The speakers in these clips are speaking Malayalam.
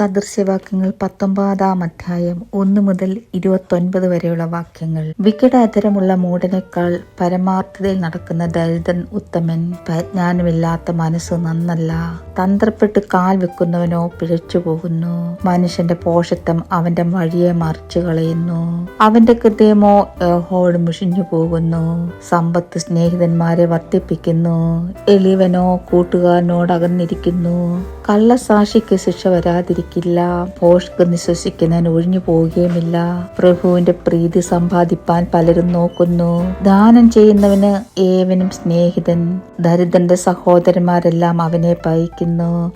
സദൃശ്യവാക്യങ്ങൾ പത്തൊമ്പതാം അധ്യായം ഒന്ന് മുതൽ ഇരുപത്തൊൻപത് വരെയുള്ള വാക്യങ്ങൾ. വികടാതരമുള്ള മൂടനേക്കാൾ പരമാർത്ഥതയിൽ നടക്കുന്ന ദരിദ്രൻ ഉത്തമൻ പരിജ്ഞാനമില്ലാത്ത മനസ്സ് നന്നല്ല. തന്ത്രപ്പെട്ട് കാൽ വെക്കുന്നവനോ പിഴച്ചു പോകുന്നു. മനുഷ്യന്റെ പോഷത്വം അവന്റെ വഴിയെ മറിച്ചു കളയുന്നു. അവന്റെ ഹൃദയമോ ഏഹോട് മുഷിഞ്ഞു പോകുന്നു. സമ്പത്ത് സ്നേഹിതന്മാരെ വർദ്ധിപ്പിക്കുന്നു. എളിവനോ കൂട്ടുകാരനോട് അകന്നിരിക്കുന്നു. കള്ളസാക്ഷിക്ക് ശിക്ഷ വരാതിരിക്കില്ല പോഷ്ക്ക് നിശ്വസിക്കുന്നതിന് ഒഴിഞ്ഞു പോവുകയുമില്ല. പ്രഭുവിന്റെ പ്രീതി സമ്പാദിപ്പാൻ പലരും നോക്കുന്നു. ദാനം ചെയ്യുന്നവന് ഏവനും സ്നേഹിതൻ. ദരിദ്രന്റെ സഹോദരന്മാരെല്ലാം അവനെ പയിക്കുന്നു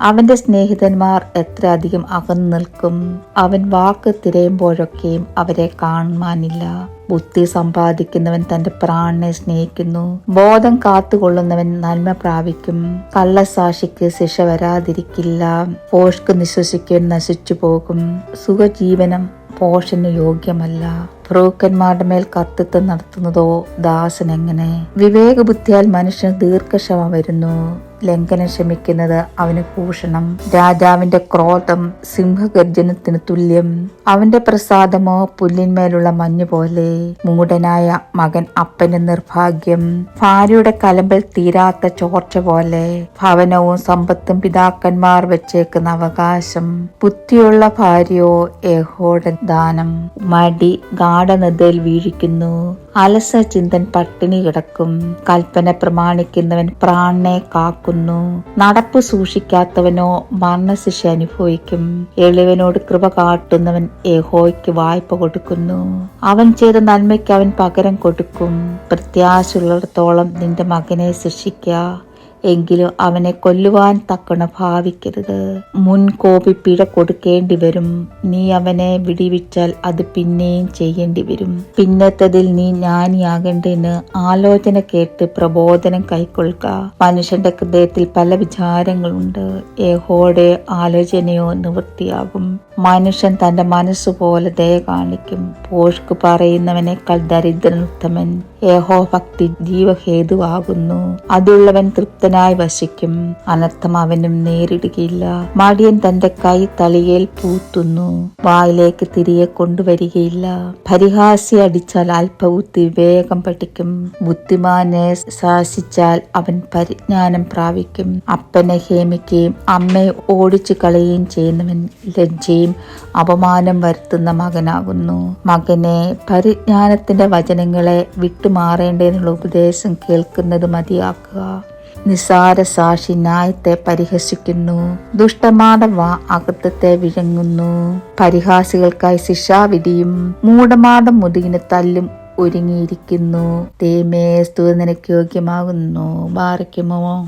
അവന്റെ സ്നേഹിതന്മാർ എത്ര അധികം അകന്നു നിൽക്കും. അവൻ വാക്ക് തിരയുമ്പോഴൊക്കെയും അവരെ കാണുവാനില്ല. ബുദ്ധി സമ്പാദിക്കുന്നവൻ തന്റെ പ്രാണനെ സ്നേഹിക്കുന്നു. ബോധം കാത്തുകൊള്ളുന്നവൻ നന്മ പ്രാപിക്കും. കള്ളസാക്ഷിക്ക് ശിക്ഷ വരാതിരിക്കില്ല. പോഷ്ക്ക് നിശ്വസിക്കാൻ നശിച്ചു പോകും സുഖജീവനം പോഷന് യോഗ്യമല്ല. പ്രഭുക്കന്മാരുടെ മേൽ കർത്തൃത്വം നടത്തുന്നതോ ദാസൻ എങ്ങനെ? വിവേകബുദ്ധിയാൽ മനുഷ്യന് ദീർഘക്ഷമ വരുന്നു. ലംഘനം ക്ഷമിക്കുന്നത് അവന് ഭൂഷണം രാജാവിന്റെ ക്രോധം സിംഹഗർജനത്തിന് തുല്യം. അവന്റെ പ്രസാദമോ പുല്ലിന്മേലുള്ള മഞ്ഞു പോലെ. മൂടനായ മകൻ അപ്പന് നിർഭാഗ്യം. ഭാര്യയുടെ കലമ്പിൽ തീരാത്ത ചോർച്ച പോലെ. ഭവനവും സമ്പത്തും പിതാക്കന്മാർ വെച്ചേക്കുന്ന അവകാശം. ബുദ്ധിയുള്ള ഭാര്യയോ ഏഹോടെ ദാനം. മടി ഗാഠനതയിൽ വീഴിക്കുന്നു. അലസ ചിന്തൻ പട്ടിണി കിടക്കും. കൽപ്പന പ്രമാണിക്കുന്നവൻ പ്രാണനെ കാക്കുന്നു. നടപ്പ് സൂക്ഷിക്കാത്തവനോ മരണശിക്ഷ അനുഭവിക്കും. എളിവനോട് കൃപ കാട്ടുന്നവൻ യഹോയ്ക്ക് വായ്പ കൊടുക്കുന്നു. അവൻ ചെയ്ത നന്മയ്ക്ക് അവൻ പകരം കൊടുക്കും. പ്രത്യാശയുള്ളിടത്തോളം നിന്റെ മകനെ ശിക്ഷിക്കുക എങ്കിലും അവനെ കൊല്ലുവാൻ തക്കണ ഭാവിക്കരുത്. മുൻകോപി പിഴ കൊടുക്കേണ്ടി വരും. നീ അവനെ വിടിവിച്ചാൽ അത് പിന്നെയും ചെയ്യേണ്ടി വരും. പിന്നത്തതിൽ നീ ജ്ഞാനിയാകേണ്ടതിന് ആലോചന കേട്ട് പ്രബോധനം കൈക്കൊള്ളുക. മനുഷ്യന്റെ ഹൃദയത്തിൽ പല വിചാരങ്ങളുണ്ട്. ഏഹോടെ ആലോചനയോ നിവൃത്തിയാകും. മനുഷ്യൻ തന്റെ മനസ്സുപോലെ ദയ കാണിക്കും. പോഷ്ക്ക് പറയുന്നവനേക്കാൾ ദരിദ്രൻ ഉത്തമൻ ഏഹോ ഭക്തി ജീവഹേതുവാകുന്നു. അതുള്ളവൻ തൃപ്തനായി വശിക്കും അനർത്ഥം അവനും നേരിടുകയില്ല. മടിയൻ തന്റെ കൈ തളിയേൽ പൂത്തുന്നു. വായിലേക്ക് തിരികെ കൊണ്ടുവരികയില്ല. പരിഹാസി അടിച്ചാൽ അല്പബുദ്ധി വേഗം പഠിക്കും. ബുദ്ധിമാനെ ശാസിച്ചാൽ അവൻ പരിജ്ഞാനം പ്രാപിക്കും. അപ്പനെ ഹേമിക്കുകയും അമ്മയെ ഓടിച്ചു കളയുകയും ചെയ്യുന്നവൻ ലജ്ജയും അപമാനം വരുത്തുന്ന മകനാകുന്നു. മകനെ പരിജ്ഞാനത്തിന്റെ വചനങ്ങളെ വിട്ടുമാറേണ്ടതിനുള്ള ഉപദേശം കേൾക്കുന്നത് മതിയാക്കുക. നിസാര സാക്ഷി ന്യായത്തെ പരിഹസിക്കുന്നു. ദുഷ്ടമാട വാ അകൃത്യത്തെ വിഴങ്ങുന്നു. പരിഹാസികൾക്കായി ശിക്ഷാവിധിയും മൂടമാടം മുതുകിന് തല്ലും ഒരുങ്ങിയിരിക്കുന്നു. തേമേ സ്തുതി നിനക്ക് യോഗ്യമാകുന്നു. ബാറയ്ക്കുമോ?